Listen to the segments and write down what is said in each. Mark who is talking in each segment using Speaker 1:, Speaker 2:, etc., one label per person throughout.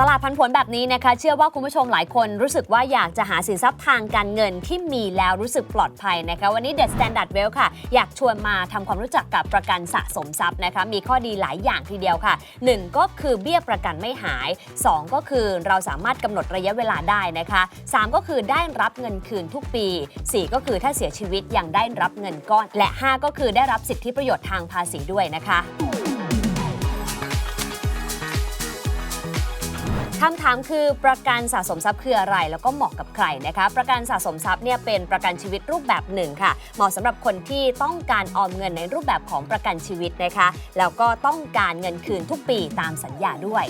Speaker 1: ตลาดพันผลแบบนี้นะคะ เชื่อว่าคุณผู้ชมหลายคนรู้สึกว่าอยากจะหาสินทรัพย์ทางการเงินที่มีแล้วรู้สึกปลอดภัยนะคะ วันนี้เด e Standard w e a l ค่ะ อยากชวนมาทำความรู้จักกับประกันสะสมทรัพย์นะคะ มีข้อดีหลายอย่างทีเดียวค่ะ 1 ก็คือเบี้ยประกันไม่หาย 2 ก็คือเราสามารถกำหนดระยะเวลาได้นะคะ 3 ก็คือได้รับเงินคืนทุกปี 4 ก็คือถ้าเสียชีวิตยังได้รับเงินก้อน และ 5 ก็คือได้รับสิทธิประโยชน์ทางภาษีด้วยนะคะ คำถามคือประกันสะสมทรัพย์คืออะไร แล้วก็เหมาะกับใครนะคะ ประกันสะสมทรัพย์เนี่ยเป็นประกันชีวิตรูปแบบหนึ่งค่ะ เหมาะสำหรับคนที่ต้องการออมเงินในรูปแบบของประกันชีวิตนะคะ แล้วก็ต้องการเงินคืนทุกปีตามสัญญาด้วย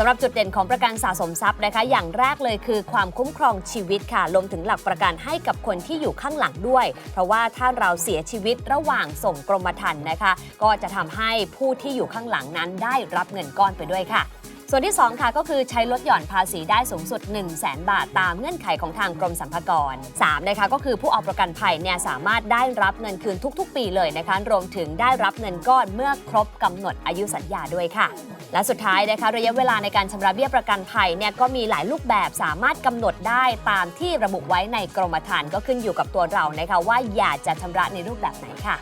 Speaker 1: สำหรับจุดเด่นของประกันสะสมทรัพย์นะคะ อย่างแรกเลยคือความคุ้มครองชีวิตค่ะรวมถึงหลักประกันให้กับคนที่อยู่ข้างหลังด้วย เพราะว่าถ้าเราเสียชีวิตระหว่างส่งกรมธรรม์นะคะ ก็จะทำให้ผู้ที่อยู่ข้างหลังนั้นได้รับเงินก้อนไปด้วยค่ะ ส่วนที่ 2 ค่ะก็คือใช้ลดหย่อนภาษีได้สูงสุด 1 0 0 0 0แบาท ตามเงื่อนไขของทางกรมสรรพากร 3 นะคะก็คือผู้เอาประกันภัยเนี่ยสามารถได้รับเงินคืนทุก ๆ ปีเลยนะคะรวมถึงได้รับเงินก้อนเมื่อครบกำหนดอายุสัญญาด้วยค่ะ และสุดท้ายนะคะระยะเวลาในการชำระเบี้ยประกันภัยเนี่ยก็มีหลายรูปแบบสามารถกำหนดได้ตามที่ระบุไว้ในกรมธรรม์ก็ขึ้นอยู่กับตัวเรานะคะว่าอยากจะชำระในรูปแบบไหนค่ะ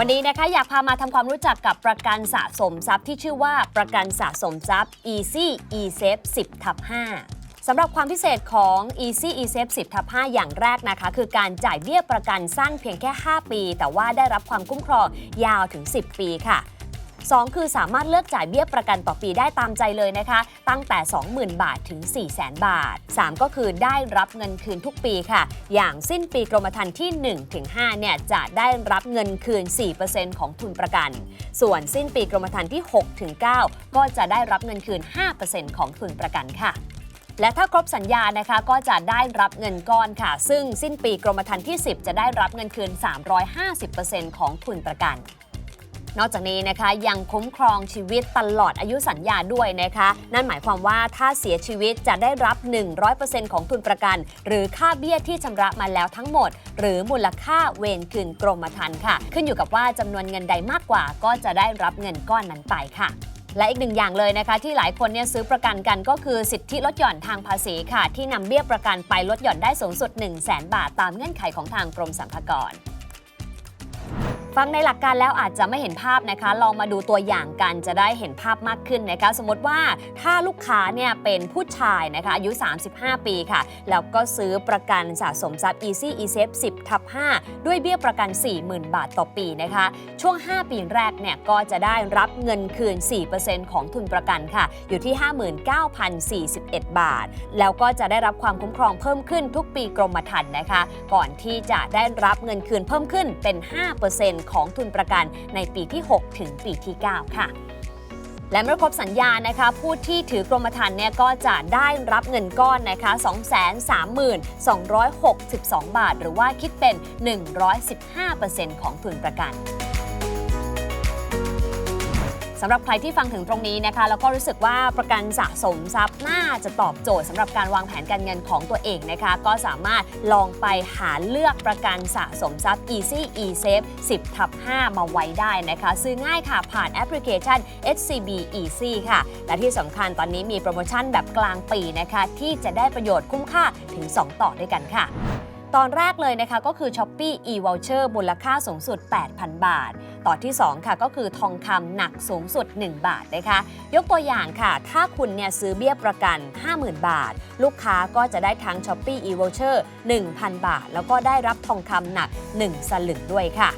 Speaker 1: วันนี้นะคะอยากพามาทำความรู้จักกับประกันสะสมทรัพย์ที่ชื่อว่าประกันสะสมทรัพย์ Easy eSafe 10ทับ5สำหรับความพิเศษของ Easy eSafe 10ทับ5อย่างแรกนะคะ คือการจ่ายเบี้ยประกันสั้นเพียงแค่ 5 ปี แต่ว่าได้รับความคุ้มครองยาวถึง 10 ปีค่ะ 2 คือสามารถเลือกจ่ายเบี้ยประกันต่อปีได้ตามใจเลยนะคะ ตั้งแต่ 20,000 บาทถึง 400,000บาท 3 ก็คือได้รับเงินคืนทุกปีค่ะ อย่างสิ้นปีกรมธรรม์ที่1ถึง5เนี่ยจะได้รับเงินคืน 4%ของทุนประกัน ส่วนสิ้นปีกรมธรรม์ที่6ถึง9ก็จะได้รับเงินคืน 5%ของทุนประกันค่ะและถ้าครบสัญญานะคะก็จะได้รับเงินก้อนค่ะ ซึ่งสิ้นปีกรมธรรม์ที่ 10 จะได้รับเงินคืน 350%ของทุนประกัน นอกจากนี้นะคะยังคุ้มครองชีวิตตลอดอายุสัญญาด้วยนะคะ นั่นหมายความว่าถ้าเสียชีวิตจะได้รับ 100%ของทุนประกัน หรือค่าเบี้ยที่ชำระมาแล้วทั้งหมด หรือมูลค่าเวรคืนกรมธรรม์ค่ะ ขึ้นอยู่กับว่าจำนวนเงินใดมากกว่า ก็จะได้รับเงินก้อนนั้นไปค่ะและอีกหนึ่งอย่างเลยนะคะ ที่หลายคนเนี่ยซื้อประกันกันก็คือสิทธิลดหย่อนทางภาษีค่ะ ที่นำเบี้ยประกันไปลดหย่อนได้สูงสุด 1 0 0 0 0แบาท ตามเงื่อนไขของทางกรมสรรพากร ฟังในหลักการแล้วอาจจะไม่เห็นภาพนะคะ ลองมาดูตัวอย่างกันจะได้เห็นภาพมากขึ้นนะคะ สมมติว่าถ้าลูกค้าเนี่ยเป็นผู้ชายนะคะอายุ 35 ปีค่ะ แล้วก็ซื้อประกันสะสมทรัพย์ Easy eSafe 10ทับ5ด้วยเบี้ยประกัน 40,000 บาทต่อปีนะคะ ช่วง 5 ปีแรกเนี่ยก็จะได้รับเงินคืน 4%ของทุนประกันค่ะ อยู่ที่ 59,041 บาท แล้วก็จะได้รับความคุ้มครองเพิ่มขึ้นทุกปีกรมธรรม์นะคะ ก่อนที่จะได้รับเงินคืนเพิ่มขึ้นเป็น 5%ของทุนประกันในปีที่ 6 ถึงปีที่ 9 ค่ะและเมื่อครบสัญญานะคะ ผู้ที่ถือกรมธรรม์เนี่ยก็จะได้รับเงินก้อนนะคะ 232,262 บาท หรือว่าคิดเป็น 115%ของทุนประกัน สำหรับใครที่ฟังถึงตรงนี้นะคะ แล้วก็รู้สึกว่าประกันสะสมทรัพย์น่าจะตอบโจทย์สำหรับการวางแผนการเงินของตัวเองนะคะ ก็สามารถลองไปหาเลือกประกันสะสมทรัพย์ Easy eSafe 10ทับ5มาไว้ได้นะคะ ซื้อง่ายค่ะผ่านแอปพลิเคชัน SCB Easy ค่ะ และที่สำคัญตอนนี้มีโปรโมชั่นแบบกลางปีนะคะ ที่จะได้ประโยชน์คุ้มค่าถึง 2 ต่อด้วยกันค่ะ ตอนแรกเลยนะคะก็คือ Shopee e-voucher มูลค่าสูงสุด 8,000 บาท ต่อที่ 2 ค่ะก็คือทองคำหนักสูงสุด 1 บาทนะคะ ยกตัวอย่างค่ะ ถ้าคุณเนี่ยซื้อเบี้ยประกัน 50,000 บาท ลูกค้าก็จะได้ทั้ง Shopee e-voucher 1,000 บาท แล้วก็ได้รับทองคำหนัก 1 สลึงด้วยค่ะ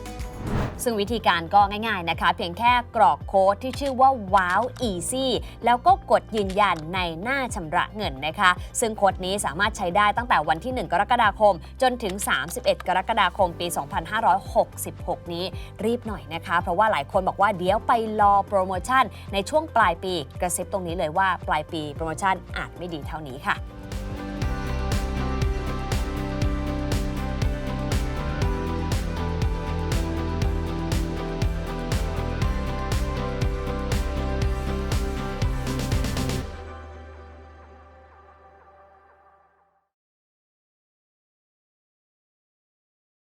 Speaker 1: ซึ่งวิธีการก็ง่ายๆนะคะ เพียงแค่กรอกโค้ดที่ชื่อว่า wow easy แล้วก็กดยืนยันในหน้าชำระเงินนะคะ ซึ่งโค้ดนี้สามารถใช้ได้ตั้งแต่วันที่ 1 กรกฎาคม จนถึง 31 กรกฎาคมปี 2566 นี้รีบหน่อยนะคะ เพราะว่าหลายคนบอกว่าเดี๋ยวไปรอโปรโมชั่นในช่วงปลายปีกระซิบตรงนี้เลยว่าปลายปีโปรโมชั่นอาจไม่ดีเท่านี้ค่ะ